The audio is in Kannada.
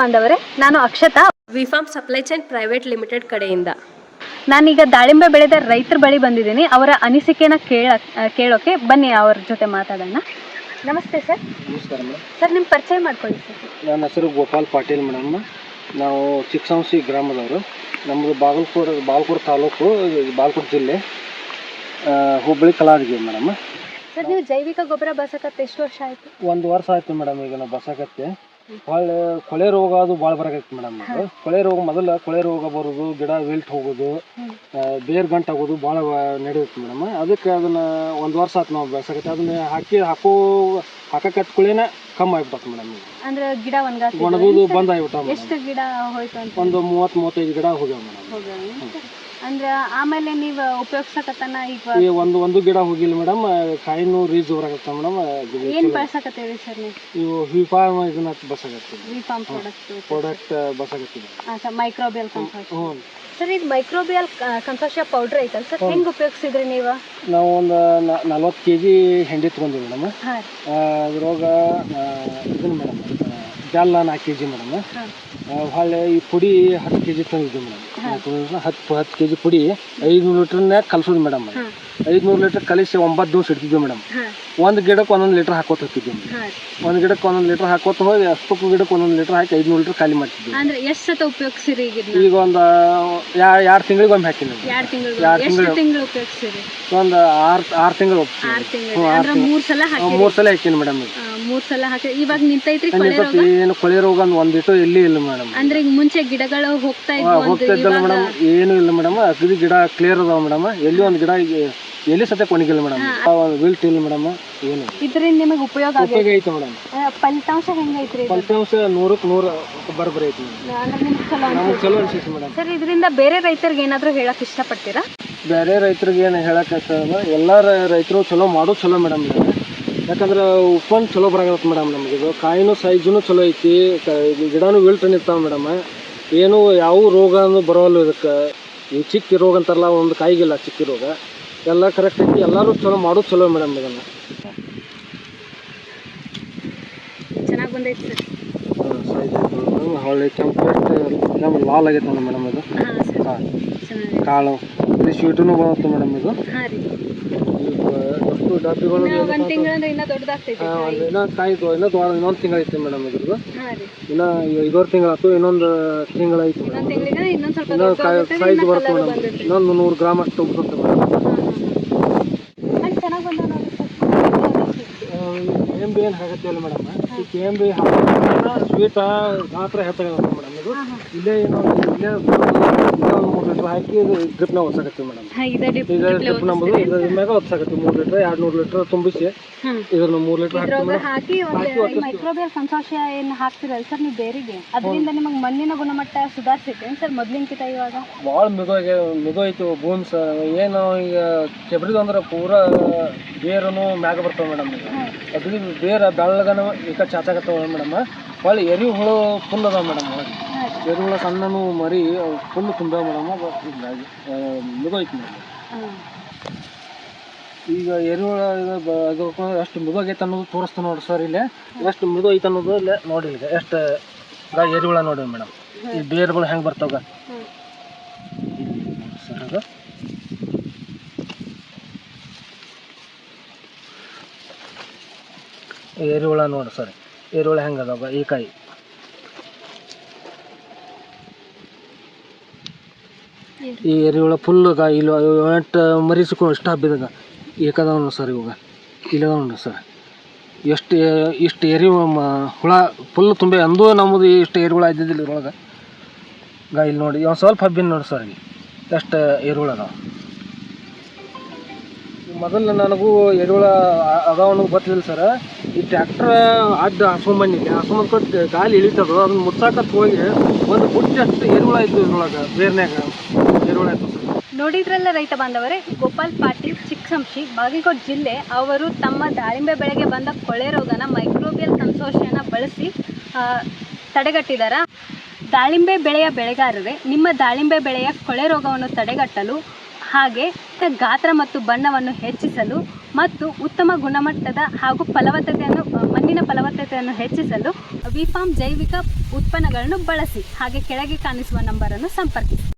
ಬಾಂಧವರೇ ನಾನು Akshata. VFarm supply chain private limited ಕಡೆಯಿಂದ. ನಾನೀಗ ದಾಳಿಂಬೆ ಬೆಳೆದ ರೈತರ ಬಳಿ ಬಂದಿದ್ದೀನಿ. ಅವರ ಅನಿಸಿಕೆನ ಕೇಳ ಕೇಳೋಕೆ ಬನ್ನಿ ಅವ್ರ ಜೊತೆ ಮಾತಾಡೋಣ. ನಮಸ್ತೆ ಸರ್. ನಮಸ್ಕಾರ ಮೇಡಮ್. ಸರ್ ನಿಮ್ಮ ಪರಿಚಯ ಮಾಡ್ಕೊಳ್ಳಿ ಸರ್. ನನ್ನ ಹೆಸರು ಗೋಪಾಲ್ ಪಾಟೀಲ್ ಮೇಡಮ್. ನಾವು ಚಿಕ್ಕಸಂಸಿ ಗ್ರಾಮದವರು. ನಮ್ಮದು ಬಾಗಲಕೋಟೆ ಬಾಗಲಕೋಟೆ ತಾಲೂಕು ಬಾಗಲಕೋಟೆ ಜಿಲ್ಲೆ ಆ, ಹುಬ್ಬಳ್ಳಿ ಕಲಾದಿಗೆ ಮೇಡಮ್. ಸರ್ ನೀವು ಜೈವಿಕ ಗೊಬ್ಬರ ಬಸಕತ್ತೆ ಎಷ್ಟು ವರ್ಷ ಆಯಿತು? ಒಂದು ವರ್ಷ ಆಯ್ತು ಮೇಡಮ್ ಈಗ ನಾವು ಬಸಾಕತ್ತೆ ಭಾಳ ಕೊಳೆ ರೋಗ ಅದು ಭಾಳ ಬರಕೈತಿ ಮೇಡಮ್ ಅದು. ಕೊಳೆ ರೋಗ ಮೊದಲ ಕೊಳೆ ರೋಗ ಬರೋದು ಗಿಡ ವಿಲ್ಟ್ ಹೋಗೋದು ಬೇರ್ ಗಂಟು ಆಗೋದು ಭಾಳ ನಡೆಯುತ್ತೆ ಮೇಡಮ್ ಅದಕ್ಕೆ ಅದನ್ನ ಒಂದು ವರ್ಷ ಆಯ್ತು ನಾವು ಬೆಳೆಸಕತ್ತೆ ಅದನ್ನ ಹಾಕಿ ಹಾಕೋ ಹಾಕಕ್ಕೆ ಕುಳಿನ ಕಮ್ಮಿ ಆಗ್ಬಿಟ್ಟು ಮೇಡಮ್ ಅಂದ್ರೆ ಗಿಡ ಒಣಗೋದು ಬಂದ್ ಆಗ್ಬಿಟ್ಟ ಒಂದು ಮೂವತ್ತು ಮೂವತ್ತೈದು ಗಿಡ ಹೋಗ್ಯಾವ ಮೇಡಮ್ ಅಂದ್ರೆ ಆಮೇಲೆ ನೀವು ಉಪಯೋಗಿಸಕತ್ತನ ಈಗ ಈ ಒಂದು ಒಂದು ಗಿಡ ಹೋಗಿಲ್ಲ ಮೇಡಮ್. ಕಾಯಿನೂ ರೀಚ್ ಜೋರಾಗತ್ತ ಮೇಡಮ್? ಏನ್ ಬಳಸಕತ್ತೀರಿ ಸರ್ ನೀವು? ಇವು ವಿಫಾರ್ಮ್ ಇದನ್ನ ಬಸಾಗತ್ತೆ ವಿಫಾರ್ಮ್ ಪ್ರಾಡಕ್ಟ್ ಪ್ರಾಡಕ್ಟ್ ಬಸಾಗತ್ತೆ ಸರ್ ಮೈಕ್ರೋಬಿಯಲ್ ಕಂಫರ್ಟ್ ಹ್ಞೂ ಸರ್ ಇದು ಮೈಕ್ರೋಬಿಯಲ್ ಕಂಫರ್ಷಿಯ ಪೌಡರ್ ಐತಲ್ಲ ಸರ್ ಹೆಂಗೆ ಉಪಯೋಗಿಸಿದ್ರಿ ನೀವು? ನಾವು ಒಂದು ನಲ್ವತ್ತು ಕೆ ಜಿ ಹೆಂಡಿ ತೊಗೊಂಡಿವಿ ಮೇಡಮ್. ಅದ್ರೊಳಗೆ ಇದನ್ನು ಮೇಡಮ್ ಬೆಲ್ಲ ನಾಲ್ಕು ಕೆ ಜಿ ಮೇಡಮ್. ಹೊಳ್ಳೆ ಈ ಪುಡಿ ಹತ್ತು ಕೆ ಜಿ ತಂದಿದ್ವಿ ಮೇಡಮ್ ಹತ್ತು ಹತ್ತು ಕೆ ಜಿ ಪುಡಿ ಐದುನೂರು ಲೀಟ್ರನ್ನೇ ಕಲ್ಸೋದು ಮೇಡಮ್ ಐದುನೂರು ಲೀಟ್ರ್ ಕಲಿಸಿ ಒಂಬತ್ತು ದಿವಸ ಇಡ್ತಿದ್ವಿ ಮೇಡಮ್. ಒಂದು ಗಿಡಕ್ಕೆ ಒಂದೊಂದು ಲೀಟ್ರ್ ಹಾಕೋತ ಹೋಗ್ತಿದ್ವಿ ಒಂದು ಗಿಡಕ್ಕೆ ಒಂದೊಂದು ಲೀಟ್ರ್ ಹಾಕೋತ ಹೋಗಿ ಅಷ್ಟಕ್ಕೂ ಗಿಡಕ್ಕೆ ಒಂದೊಂದು ಲೀಟ್ರ್ ಹಾಕಿ ಐದುನೂರು ಲೀಟ್ರ್ ಖಾಲಿ ಮಾಡ್ತಿದ್ವಿ. ಅಂದ್ರೆ ಎಷ್ಟು ಸತ ಉಪಯೋಗಿಸಿರಿ ಈಗ ಈಗ ಒಂದು ಎರಡು ತಿಂಗಳಿಗೆ ಒಮ್ಮೆ ಹಾಕಿ ನಾನು. ಎರಡು ತಿಂಗಳು ಒಂದು ಆರು ಆರು ತಿಂಗಳು ಮೂರ್ ಸಲ ಹಾಕಿ ಮೂರು ಸಲ ಹಾಕಿನಿ ಮೇಡಮ್ ಮೂರ್ ಸಲ ಹಾಕಿ ಇವಾಗ ನಿಂತೈತ್ರಿ ಕೊಳೆ ರೋಗ? ಏನು ಕೊಳೆ ರೋಗ ಒಂದು ಒಂದಿಟ್ಟು ಎಲ್ಲಿ ಇಲ್ಲ ಮೇಡಮ್. ಅಂದ್ರೆ ಈಗ ಮುಂಚೆ ಗಿಡಗಳು ಹೋಗ್ತಾ ಇದ್ವು ಹೋಗ್ತಾ ಇದ್ದಲ್ಲ ಮೇಡಮ್. ಏನು ಇಲ್ಲ ಮೇಡಮ್. ಅಗದಿ ಗಿಡ ಕ್ಲಿಯರ್ ಅದಾವ ಮೇಡಮ್. ಎಲ್ಲಿ ಒಂದು ಗಿಡ ಎಲ್ಲಿ ಸತ್ಯ ಕೊಣಗಿಲ್ಲ ಮೇಡಮ್. ವಿಲ್ಟ್ ಇಲ್ಲ ಮೇಡಮ್. ಏನು ಇದರಿಂದ ನಿಮಗೆ ಉಪಯೋಗ ಆಗೈತೆ ಉಪಯೋಗ ಐತೆ ಮೇಡಮ್. ಫಲಿತಾಂಶ ಹೆಂಗೈತ್ರಿ? ಫಲಿತಾಂಶ ನೂರಕ್ಕೆ ನೂರು ಬರಬರಿ ಐತಿ ನಿಮ್ಗೆ ಚಲೋ ಅನ್ಸೈತಿ ಮೇಡಮ್. ಸರ್ ಇದರಿಂದ ಬೇರೆ ರೈತರಿಗೆ ಏನಾದರೂ ಹೇಳಕ್ ಇಷ್ಟಪಡ್ತೀರಾ? ಬೇರೆ ರೈತರಿಗೆ ಏನು ಹೇಳಕ್ಕೆ ಎಲ್ಲ ರೈತರು ಚಲೋ ಮಾಡೋದು ಚಲೋ ಮೇಡಮ್ ಇದು. ಯಾಕಂದ್ರೆ ಉಪ್ಪನ್ನು ಚಲೋ ಬರಾಗತ್ತೆ ಮೇಡಮ್ ನಮಗೆ ಇದು. ಕಾಯಿನೂ ಸೈಜುನು ಚಲೋ ಐತಿ. ಗಿಡನೂ ವಿಲ್ಟ್ ನಿಂತಾವ ಮೇಡಮ್ ಏನು ಯಾವ ರೋಗನೂ ಬರೋಲ್ಲ ಇದಕ್ಕೆ. ಈ ಚಿಕ್ಕ ರೋಗ ಅಂತಾರಲ್ಲ ಒಂದು ಕಾಯಿಗಿಲ್ಲ ಚಿಕ್ಕ ರೋಗ. ಎಲ್ಲ ಕರೆಕ್ಟ್ ಐತಿ. ಎಲ್ಲರೂ ಚಲೋ ಮಾಡೋದು ಚಲೋ ಮೇಡಮ್ ಇದನ್ನು. ಚೆನ್ನಾಗಿ ಬಂದೈತಿ ಹೊಳ್ಳಿ ಕೆಂಪು ಕೆಂಪು ಲಾಲ್ ಆಗೈತೆ ಮೇಡಮ್ ಇದು. ಕಾಳು. ಸ್ವೀಟೂ ಬರುತ್ತೆ ಮೇಡಮ್ ಇದು. ಇನ್ನು ಇನ್ನೂ ದೊಡ್ಡದಾಗ್ತೈತಿ ಒಂದು ಇನ್ನೊಂದು ವಾರ ಇನ್ನೊಂದು ತಿಂಗಳು ಐತಿ ಮೇಡಮ್ ಇದ್ರದ್ದು. ಹಾಂ ರೀ. ಇನ್ನು ತಿಂಗಳು ತಿಂಗಳಾಯ್ತು ಇನ್ನೊಂದು ತಿಂಗಳು ಐತಿ ಮೇಡಮ್. ಇನ್ನೊಂದು ತಿಂಗಳಿಗೆ ಇನ್ನೊಂದು ಸ್ವಲ್ಪ ಇನ್ನೊಂದು ಕಾಯಿ ದೊಡ್ಡದಾಗುತ್ತೆ ಸೈಜ್ ಇನ್ನೂ ಬರುತ್ತೆ ಮೇಡಮ್. ಇನ್ನೊಂದು ನೂರು ಗ್ರಾಮ್ ಅಷ್ಟು ಬರುತ್ತೆ ಮೇಡಮ್. ಚೆನ್ನಾಗಿ ನೋಡಿ. ಎಂ ಬಿ ಏನು ಹಾಕತ್ತೀವಲ್ಲ ಮೇಡಮ್? ಈ ಕೆ ಎಂ ಬಿ ಸ್ವೀಟ ಗಾತ್ರ ಹೆಚ್ಚಾಗುತ್ತೆ ಮೇಡಮ್ ಇದು. ಇಲ್ಲೇ ಏನೋ ಇಲ್ಲೇ ಹಾಕಿ ಇದು ಮೇಡಮ್ ಹಾಂ ಇದೆ ಡಿಪ್ ಈಗ ಡ್ರಿಪ್ ನಂಬುದು ಇದ್ರ ಮ್ಯಾಗ ಮೂರು ಲೀಟ್ರ್ ಎರಡು ನೂರು ಲೀಟ್ರ್ ತುಂಬಿಸಿ. ಹ್ಮ್. ಇದ್ರನ್ನ ಮೂರು ಲೀಟ್ರ್ ಹಾಕ್ತೀವಿ ಇದ್ರೊಳಗೆ ಮೇಡಮ್. ಹಾಕಿ ಒಂದು ಮೈಕ್ರೋಬಿಯಲ್ ಕನ್ಸೋರ್ಷಿಯ ಏನು ಹಾಕ್ತಿರಲ್ಲ ಸರ್ ನೀವು ಬೇರಿಗೆ? ಅದರಿಂದ ನಿಮಗೆ ಮಣ್ಣಿನ ಗುಣಮಟ್ಟ ಸುಧಾರಿಸೈತೆ ಸರ್ ಮೊದ್ಲಿನ್ಕಿಂತ ಇವಾಗ? ಭಾಳ ಮಿಗೋಗಿ ಮಿಗೋಯ್ತು ಭೂಮಿ ಸ ಏನು ಈಗ ಕೆಬ್ರಿದು ಅಂದ್ರೆ ಪೂರಾ ಬೇರನು ಮ್ಯಾಗ ಬರ್ತಾವೆ ಮೇಡಮ್. ಈಗ ಬೇರ ಬೆಳ್ಳಗನ ಈಗ ಚಾಚಾಕತ್ತಾವ ಮೇಡಮ್. ಹೊಳ್ಳಿ ಎರಿ ಹುಳು ಫುಲ್ ಅದಾವ ಮೇಡಮ್ ಎರಿ ಹುಳ ಸಣ್ಣನು ಮರಿ ಫುಲ್ ತುಂಬ್ಯಾವ ಮೇಡಮ್ ಮುಗೋಯ್ತು ಮೇಡಮ್ ಈಗ ಎರಿಹುಳ ಇದು ಬ- ಇದು ಎಷ್ಟು ಮೃದೋಗೈತೆ ಅನ್ನೋದು ತೋರಿಸ್ತಾ ನೋಡ್ರಿ ಸರ್ ಇಲ್ಲಿ. ಎಷ್ಟು ಮೃದು ಐತೆ ಅನ್ನೋದು ಇಲ್ಲೇ ನೋಡಿ ಈಗ. ಎಷ್ಟು ಎರಿ ಎರಿಹುಳ ನೋಡಿ ಮೇಡಮ್ ಈ ಬೇರುಗಳು ಹೆಂಗೆ ಬರ್ತಾವ ಸರ್ ಅದು. ಎರಿಹುಳ ನೋಡಿ ಸರ್. ಹೆಂಗೆ ಅದಾವ ಈ ಕಾಯಿ ಈ ಎರಿಹುಳ ಫುಲ್ ಇಲ್ಲಿ ಎಂಟು ಮರಿ ಸಿಕ್ಕೊಂಡು ಇಷ್ಟು ಹಬ್ಬಿದಾಗ ಏಕದವ ನೋಡಿ ಸರ್ ಇವಾಗ. ಇಲ್ಲದ ನೋಡಿ ಸರ್ ಎಷ್ಟು ಇಷ್ಟು ಎರಿ ಹುಳ ಫುಲ್ ತುಂಬಿ ಅಂದೂ ನಮ್ಮದು ಇಷ್ಟು ಎರಿಹುಳ ಇದ್ದಿದ್ದಿಲ್ಲ ಇದ್ರೊಳಗೆ. ಈಗ ಇಲ್ಲಿ ನೋಡಿ ಒಂದು ಸ್ವಲ್ಪ ಹಬ್ಬಿನ ನೋಡಿ ಸರ್ ಇಲ್ಲಿ. ಎಷ್ಟು ಎರಿಹುಳ ಅದಾವ? ಮೊದಲು ನನಗೂ ಎರಿಹುಳ ಅ- ಅದಾವ ಅನ್ನೋದು ಗೊತ್ತಿಲ್ಲ ಸರ್. ಈ ಟ್ರ್ಯಾಕ್ಟರ್ ಅಡ್ಡ ಹಸ್ಕೊಂಬಂದಿದ್ದೆ ಹಸ್ಕೊಂಬಂದು ಗಾಳಿ ಇಳಿತದ, ಅದನ್ನ ಮುಟ್ಸಾಕತ್ ಹೋಗಿ ಒಂದು ಅಷ್ಟು ಎರಿಹುಳ ಇತ್ತು ಇದ್ರೊಳಗೆ, ಬೇರ್ನ್ಯಾಗ ಇತ್ತು ಸರ್ ನೋಡಿದ್ರಲ್ಲ ರೈತ ಬಾಂಧವರೇ, ಗೋಪಾಲ್ ಪಾಟೀಲ್, ಚಿಕ್ಕಸಂಶಿ, ಬಾಗಲಕೋಟೆ ಜಿಲ್ಲೆ ಅವರು ತಮ್ಮ ದಾಳಿಂಬೆ ಬೆಳೆಗೆ ಬಂದ ಕೊಳೆ ರೋಗನ ಮೈಕ್ರೋಬಿಯಲ್ ಕನ್ಸೋರ್ಷಿಯನ ಬಳಸಿ ತಡೆಗಟ್ಟಿದಾರ. ದಾಳಿಂಬೆ ಬೆಳೆಯ ಬೆಳೆಗಾರರೇ, ನಿಮ್ಮ ದಾಳಿಂಬೆ ಬೆಳೆಯ ಕೊಳೆ ರೋಗವನ್ನು ತಡೆಗಟ್ಟಲು ಹಾಗೆ ಗಾತ್ರ ಮತ್ತು ಬಣ್ಣವನ್ನು ಹೆಚ್ಚಿಸಲು ಮತ್ತು ಉತ್ತಮ ಗುಣಮಟ್ಟದ ಹಾಗೂ ಫಲವತ್ತತೆಯನ್ನು ಮಣ್ಣಿನ ಫಲವತ್ತತೆಯನ್ನು ಹೆಚ್ಚಿಸಲು ವಿಫಾರ್ಮ್ ಜೈವಿಕ ಉತ್ಪನ್ನಗಳನ್ನು ಬಳಸಿ. ಹಾಗೆ ಕೆಳಗೆ ಕಾಣಿಸುವ ನಂಬರನ್ನು ಸಂಪರ್ಕಿಸಿ.